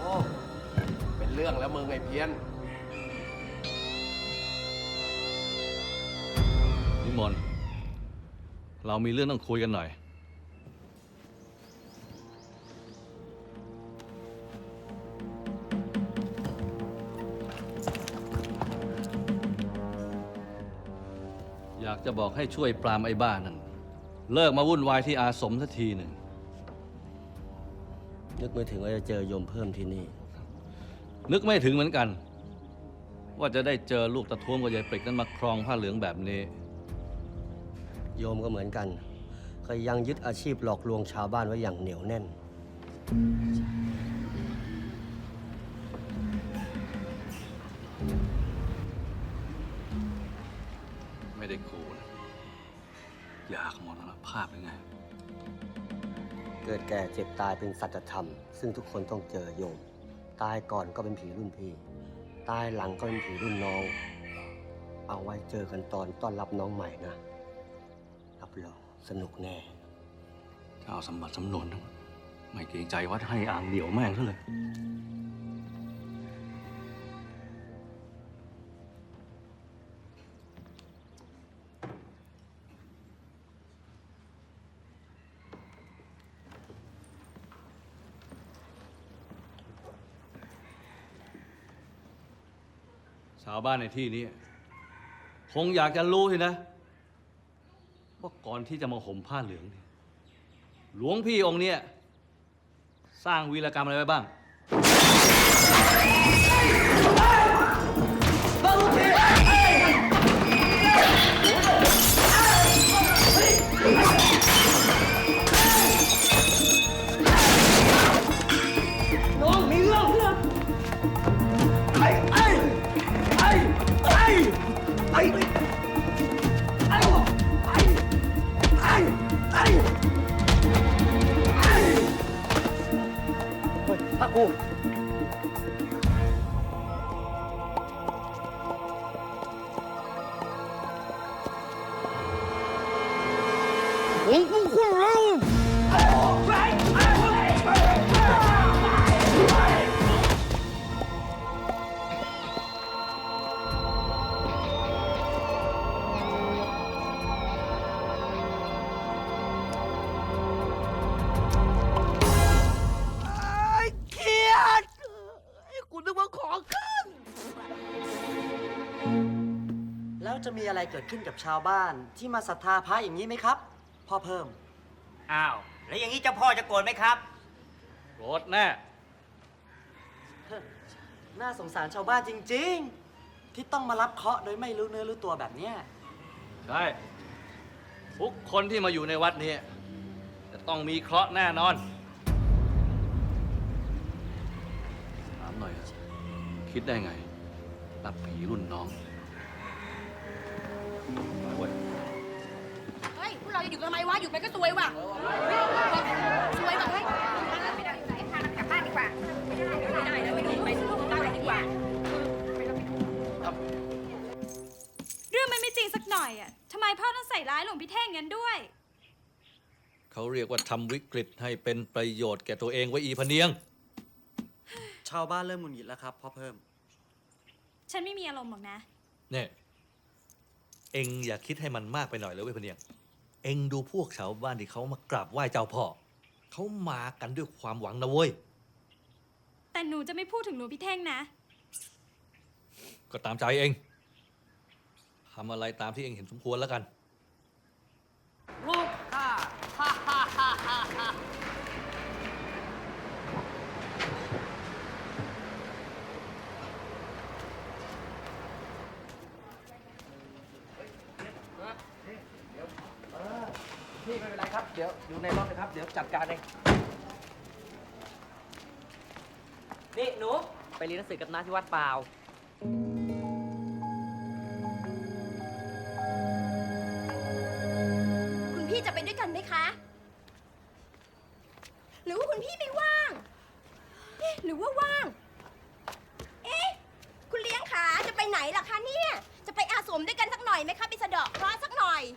โอ้เป็นเรื่องแล้วมึงไอ้เพี้ยน นิมนต์เรามีเรื่องต้องคุยกันหน่อยากจะบอกให้ช่วยปรามไอ้บ้านั่นเลิกมาวุ่นวายที่อาสมสักทีหนึ่ง นึกไม่ถึงว่าจะเจอโยมเพิ่มที่นี่ นึกไม่ถึงเหมือนกัน ว่าจะได้เจอลูกตะท้วมกับยายปริกนั้นมาครองผ้าเหลืองแบบนี้ โยมก็เหมือนกัน ก็ยังยึดอาชีพหลอกลวงชาวบ้านไว้อย่างเหนียวแน่น ไม่ได้ขู่นะอยากมรณภาพหรือไง เกิดแก่เจ็บตายเป็นสัจธรรม ซึ่งทุกคนต้องเจอโยม ตายก่อนก็เป็นผีรุ่นพี่ ตายหลังก็เป็นผีรุ่นน้อง เอาไว้เจอกันตอนต้อนรับน้องใหม่นะ รับรองสนุกแน่ จะเอาสมบัติสำนวนทั้งหมดไม่เกรงใจวัดให้อ่างเดี่ยวแม่งซะเลยาวบ้านในที่นี้ คงอยากจะรู้สินะ ว่าก่อนที่จะมาห่มผ้าเหลืองเนี่ยหลวงพี่องค์เนี่ย สร้างวีรกรรมอะไรไว้บ้าง พระ แล้วจะมีอะไรเกิดขึ้นกับชาวบ้านที่มาศรัทธาพระอย่างนี้ไหมครับ พ่อเพิ่ม อ้าว แล้วอย่างนี้เจ้าพ่อจะโกรธไหมครับ โกรธแน่ น่าสงสารชาวบ้านจริง ๆ ที่ต้องมารับเคราะห์โดยไม่รู้เนื้อรู้ตัวแบบเนี้ยใช่ทุกคนที่มาอยู่ในวัดนี้จะต้องมีเคราะห์แน่นอน ถามหน่อยเถอะคิดได้ไงรับผีรุ่นน้องมา เว้ยเฮ้ยพวกเราจะอยู่กันทำไมวะ อยู่ไปก็ซวยว่ะซวยว่ะเฮ้ยไม่ได้ไหนพามันกลับบ้านดีกว่า ไม่ได้แล้วไปดูไปสู้บ้านเลยดีกว่า เรื่องมันไม่จริงสักหน่อยอะทำไมพ่อต้องใส่ร้ายหลวงพี่เท่งงั้นด้วย เขาเรียกว่าทำวิกฤตให้เป็นประโยชน์แก่ตัวเองไว้อีพะเนียง ชาวบ้านเริ่มหงุดหงิดแล้วครับพ่อเพิ่ม ฉันไม่มีอารมณ์หรอกนะ เนี่ย เอ็งอย่าคิดให้มันมากไปหน่อยเลยเว้ยพะเนียง เอ็งดูพวกชาวบ้านที่เขามากราบไหว้เจ้าพ่อเขามากันด้วยความหวังนะเว้ย แต่หนูจะไม่พูดถึงหลวงพี่เท่งนะ ก็ตามใจเองทำอะไรตามที่เองเห็นสมควรแล้วกันลูกข้าฮ่าฮ่าฮ่าฮ่าฮ่า พี่ไม่เป็นไรครับ เดี๋ยวอยู่ในรถนะครับ เดี๋ยวจัดการเอง นี่หนู ไปเรียนหนังสือกับน้าที่วัดเปล่า คุณพี่จะไปด้วยกันไหมคะ หรือว่าคุณพี่ไม่ว่างเอ๊ะหรือว่าว่าง เอ๊ะ คุณเลี้ยงขาจะไปไหนล่ะคะเนี่ย จะไปอาผมด้วยกันสักหน่อยไหมคะ ไปสะเดาะเคราะห์สัก